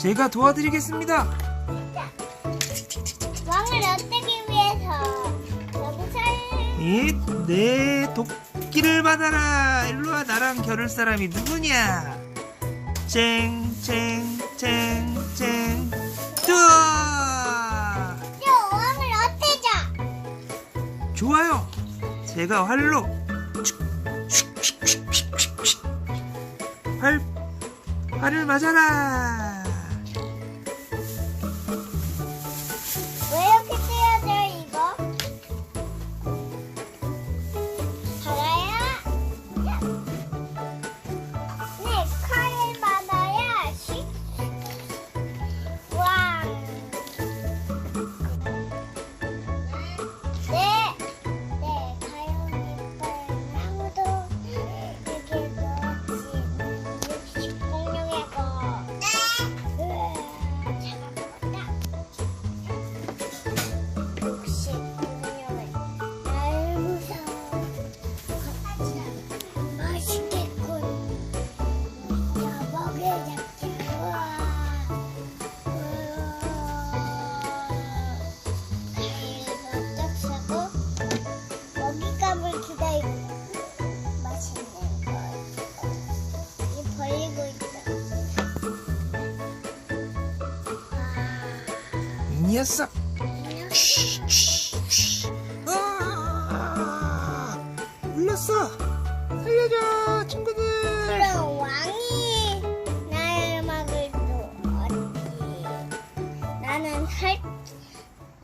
제가 도와드리겠습니다. 왕을 얻기 위해서 여기서 이, 내 도끼를 받아라. 일로와 나랑 겨룰 사람이 누구냐? 쨍 쨍 쨍쨍 뜨아! 저 왕을 얻자. 좋아요. 제가 활로 활 활을 맞아라. 이 녀석. 아! 물렸어. 살려줘, 친구들. 그럼 왕이